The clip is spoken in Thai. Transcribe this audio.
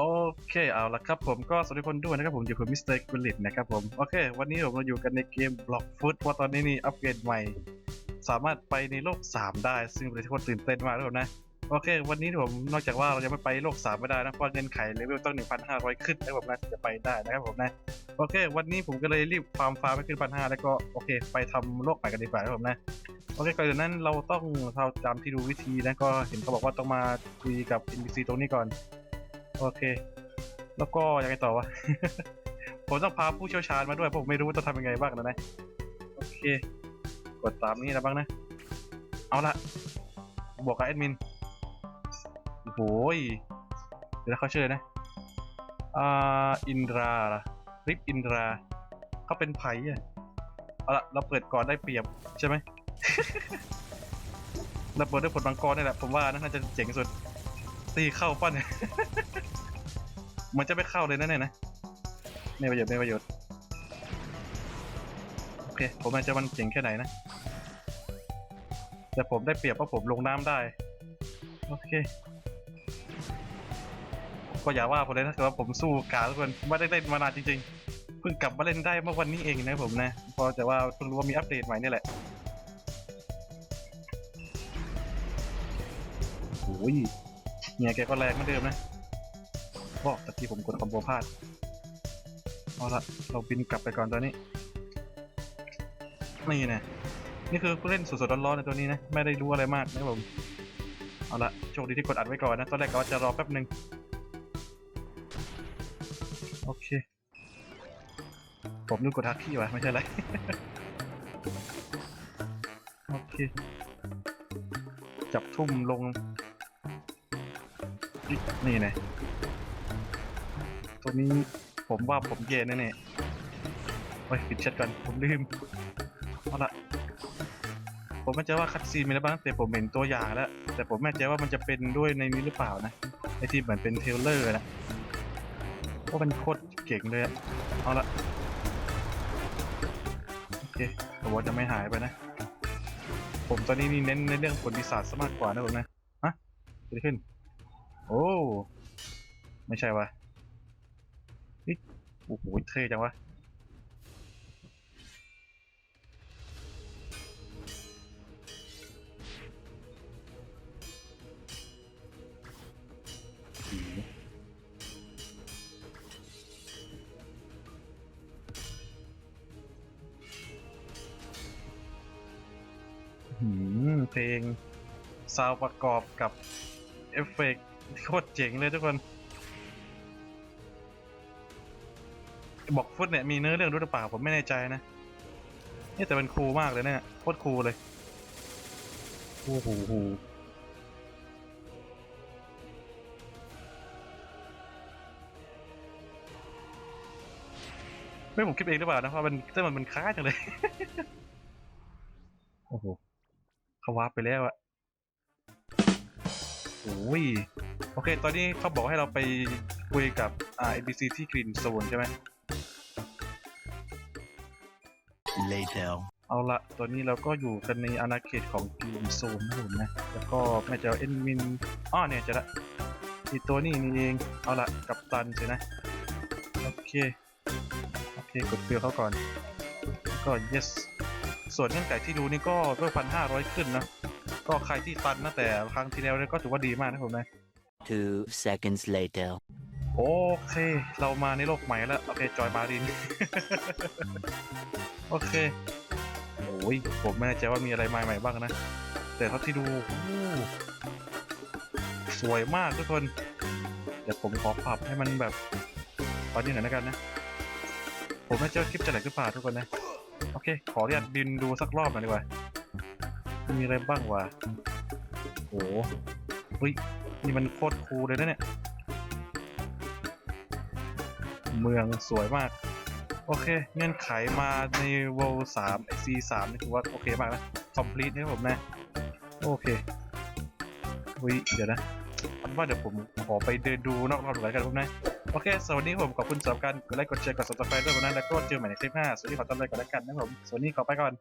โอเคเอาละครับผมก็สวัสดีคนด้วยนะครับผมอยู่กับมิสเตอร์กุลิตนะครับผมโอเค วันนี้ผมเราอยู่กันในเกม Block Foot เพราะตอนนี้นี่อัปเกรดใหม่ สามารถไปในโลก 3 ได้ ซึ่งเป็นที่คนตื่นเต้นมากเลยนะโอเค วันนี้ผมนอกจากว่าเราจะไม่ไปโลก 3 ไม่ได้นะเพราะเงินไขเลเวลต้อง 1,500 ขึ้นนะผมนะถึงจะไปได้นะครับผมนะโอเค วันนี้ผมก็เลยรีบฟาร์มฟาร์มไปขึ้น1,500แล้วก็โอเค ไปทำโลกใหม่กันดีกว่านะครับผมนะโอเคก่อนอื่นนั้นเราต้องเราจำที่ดูวิธีนะก็เห็นเขาบอกว่าต้องมาคุยกับ NPC ตรงนี้ก่อน โอเค แล้วก็ยังไงต่อวะ ผมต้องพาผู้เชี่ยวชาญมาด้วยผมไม่รู้ว่าต้องทำยังไงบ้างนะนะ โอเค กดตามนี้นะบ้างนะ เอาละบอกกับแอดมิน โอ้โหยเดี๋ยวเขาชื่อนะ อ่า อินดราล่ะริปอินดราเขาเป็นไผ่อะเอาละเราเปิดก่อนได้เปรียบใช่ไหมเราเปิดด้วยผลบังกรนี่แหละ ผมว่าน่าจะเจ๋งสุด ตีเข้าปั้น มันจะไม่เข้าเลยนะเนี่ยนะไม่ประโยชน์ไม่ประโยชน์โอเค ผมอาจจะมันเจ๋งแค่ไหนนะ แต่ผมได้เปรียบเพราะผมลงน้ำได้ โอเค ก็อย่าว่าผมเลยนะแต่ว่าผมสู้กาทุกคนไม่ได้เล่นมานานจริงๆ เพิ่งกลับมาเล่นได้เมื่อวันนี้เองนะผมนะเพอแต่ว่าเพิ่งรู้ว่ามีอัปเดตใหม่นี่แหละโอ้ย เนี่ยแกก็แรงเหมือนเดิมนะบอกแต่ที่ผมกดคอมโบพลาดเอาละเราบินกลับไปก่อนตอนนี้ นี่นะนี่คือเล่นสดๆร้อนๆในตัวนี้นะ ไม่ได้รู้อะไรมากนะผม เอาละโชคดีที่กดอัดไว้ก่อนนะ ตอนแรกก็ว่าจะรอแป๊บหนึ่งโอเค ผมนึกกดทักขี้วะไม่ใช่ไร โอเค จับทุ่มลง นี่นะตัวนี้ผมว่าผมเย่แน่ๆไว้ยปิดแชทก่อนผมลืมเอาละผมไม่ใจว่าคัดซีนมีอะไรบ้างแต่ผมเห็นตัวอย่างแล้ว แต่ผมไม่ใจว่ามันจะเป็นด้วยในนี้หรือเปล่านะไอที่เหมือนเป็นเทเลอร์นะเพรามันโคตรเก่งเลยอะเอาละโอเคแต่ว่าจะไม่หายไปนะ ผมตอนนี้นี่เน้นในเรื่องผลปีศาจซะมากกว่านะผมนะฮะเกิดอะขึ้น โอ้ ไม่ใช่วะเฮ้ยโอ้โหเท่จังวะ เพลงซาวประกอบกับเอฟเฟกต์ โคตรเจ๋งเลยทุกคนบอกฟุตเนี่ยมีเนื้อเรื่องด้วยหรือเปล่าผมไม่แน่ใจนะนี่แต่เป็นคูลมากเลยเนี่ยโคตรคูลเลยโอ้โหไม่ผมคิดเองหรือเปล่านะเพราะมันแต่มันมันค้าจังเลย โอ้โหเขาวาร์ปไปแล้วอะ ยโอเค ตอนนี้เขาบอกให้เราไปคุยกับอ่า NPC ที่กรีนโซนใช่ไหม later เอาละตอนนี้เราก็อยู่กันในอาณาเขตของกรีนโซนนะผมนะ แล้วก็แม่เจ้าเอ็นมินอ้อเนี่ยเจะละอีตัวนี้นี่เอง เอาละกับตันใช่นะ โอเค โอเค กดเปลี่ยนเขาก่อนแล้วก็ yes ส่วนเงื่อนไขที่ดูนี่ก็เพิ่มพันห้าร้อยขึ้นนะ ก็ใครที่ตันนะแต่ครั้งที่แล้วเนี่ยก็ถือว่าดีมากนะผมนะ two seconds later โอเค เรามาในโลกใหม่แล้ว โอเค จอยมาริน โอเค โอ้ย ผมไม่แน่ใจว่ามีอะไรใหม่ๆบ้างนะ แต่เท่าที่ดูโอ้สวยมากทุกคน เดี๋ยวผมขอปรับให้มันแบบตอนนี้หน่อยแล้วกันนะ ผมไม่แน่ใจว่าคลิปจะไหนหรือเปล่าทุกคนนะ โอเค ขออนุญาตบินดูสักรอบหน่อยดีกว่า มีอะไรบ้างวะโอ้โหเฮ้ยนี่มันโคตรคูลเลยนะเนี่ย เมืองสวยมาก โอเค เงื่อนไขมาใน World 3 C 3นี่ถือว่าโอเคมากนะ complete นะครับผมนะ โอเควิเดี๋ยวนะอันว่าเดี๋ยวผมขอไปเดินดูนอกรอบหน่อยกันผมนะ โอเค สวัสดีผมขอบคุณสำหรับการกดไลค์กดแชร์กด subscribe ด้วยผมนะแล้วก็เจอใหม่ในคลิปหน้า สวัสดีขอต้อนรับก่อนแล้วกันนะครับผมสวัสดีขอไปก่อน